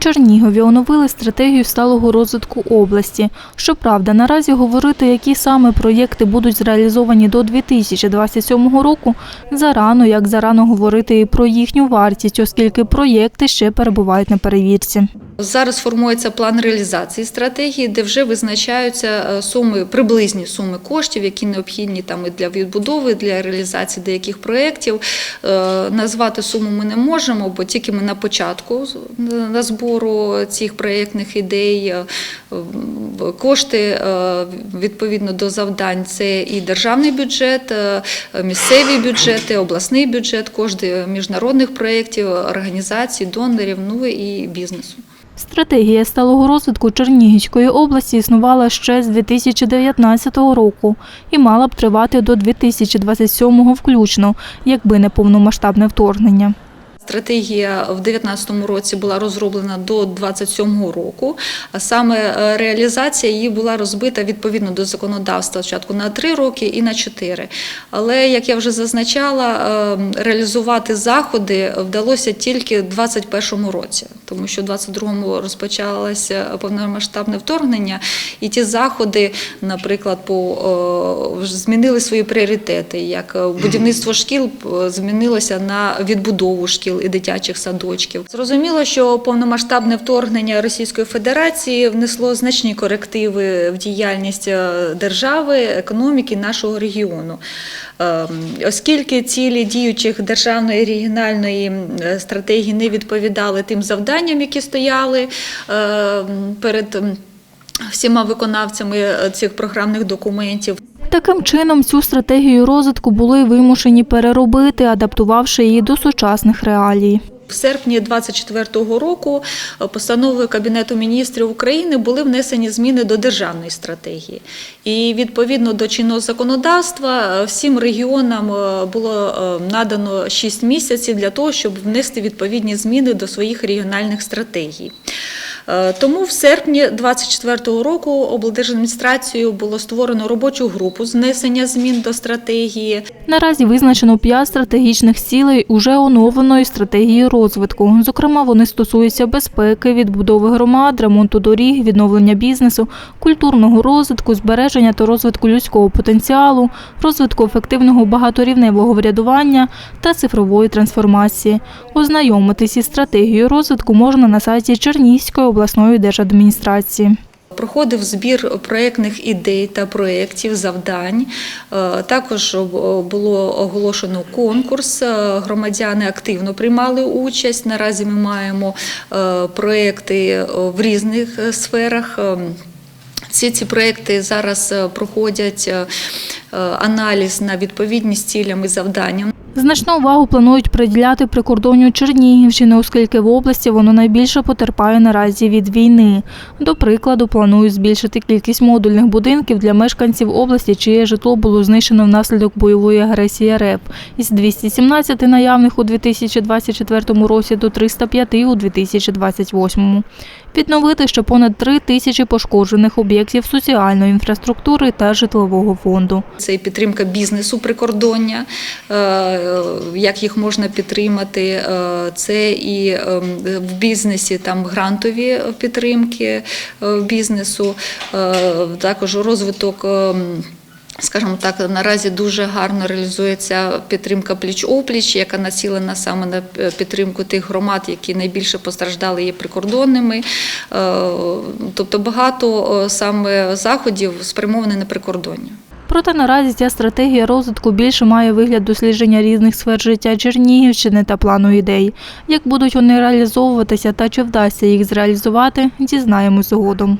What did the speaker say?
Чернігові оновили стратегію сталого розвитку області. Щоправда, наразі говорити, які саме проєкти будуть зреалізовані до 2027 року, зарано, як зарано говорити і про їхню вартість, оскільки проєкти ще перебувають на перевірці. Зараз формується план реалізації стратегії, де вже визначаються е, суми, приблизні суми коштів, які необхідні там і для відбудови, для реалізації деяких проєктів. Е, Назвати суму ми не можемо, бо тільки ми на початку на збору цих проєктних ідей. Е, Кошти е, відповідно до завдань це і державний бюджет, е, місцеві бюджети, обласний бюджет, кошти міжнародних проєктів, організацій, донорів, ну і бізнесу. Стратегія сталого розвитку Чернігівської області існувала ще з 2019 року і мала б тривати до 2027 включно, якби не повномасштабне вторгнення. Стратегія в 2019 році була розроблена до 2027 року, а саме е, реалізація її була розбита відповідно до законодавства спочатку на 3 роки і на 4. Але, як я вже зазначала, е, реалізувати заходи вдалося тільки в 2021 році, тому що в 2022 розпочалося повномасштабне вторгнення, і ті заходи, наприклад, по е, змінили свої пріоритети, як будівництво шкіл змінилося на відбудову шкіл і дитячих садочків. Зрозуміло, що повномасштабне вторгнення Російської Федерації внесло значні корективи в діяльність е, держави, економіки нашого регіону. Ем, Оскільки цілі діючих державної регіональної е, стратегії не відповідали тим завданням, які стояли е, перед всіма виконавцями е, цих програмних документів, Таким чином, цю стратегію розвитку були вимушені переробити, адаптувавши її до сучасних реалій. В серпні 2024 року е, постановою Кабінету міністрів України були внесені зміни до державної стратегії. І відповідно до чинного законодавства е, всім регіонам е, було надано 6 місяців для того, щоб внести відповідні зміни до своїх регіональних стратегій. Е, Тому в серпні 2024 року облдержадміністрацією було створено робочу групу з внесення змін до стратегії. Наразі визначено п'ять стратегічних цілей уже оновленої стратегії розвитку. Зокрема, вони стосуються безпеки, відбудови громад, ремонту доріг, відновлення бізнесу, культурного розвитку, збереження та розвитку людського потенціалу, розвитку ефективного багаторівневого врядування та цифрової трансформації. Ознайомитись із стратегією розвитку можна на сайті Чернігівської обласної держадміністрації. Проходив збір проєктних ідей та проєктів, завдань. Е, Також було оголошено конкурс. Е, Громадяни активно приймали участь. Наразі ми маємо е, проєкти в різних сферах. Всі ці проєкти зараз проходять аналіз на відповідність цілям і завданням. Значну увагу планують приділяти прикордонню Чернігівщини, оскільки в області воно найбільше потерпає наразі від війни. До прикладу, планують збільшити кількість модульних будинків для мешканців області, чиє житло було знищено внаслідок бойової агресії РФ із 217 наявних у 2024 році до 305 у 2028. Відновити ще понад 3 тисячі пошкоджених об'єктів соціальної інфраструктури та житлового фонду. Це і підтримка бізнесу прикордоння, е, як їх можна підтримати. е, Це і е, в бізнесі там грантові підтримки е, бізнесу, також розвиток. Скажімо так, наразі дуже гарно реалізується підтримка пліч-опліч, яка націлена саме на підтримку тих громад, які найбільше постраждали є прикордонними. Е, Тобто багато саме заходів спрямовані на прикордоння. Проте наразі ця стратегія розвитку більше має вигляд дослідження різних сфер життя Чернігівщини та плану ідей. Як будуть вони реалізовуватися та чи вдасться їх зреалізувати, дізнаємось згодом.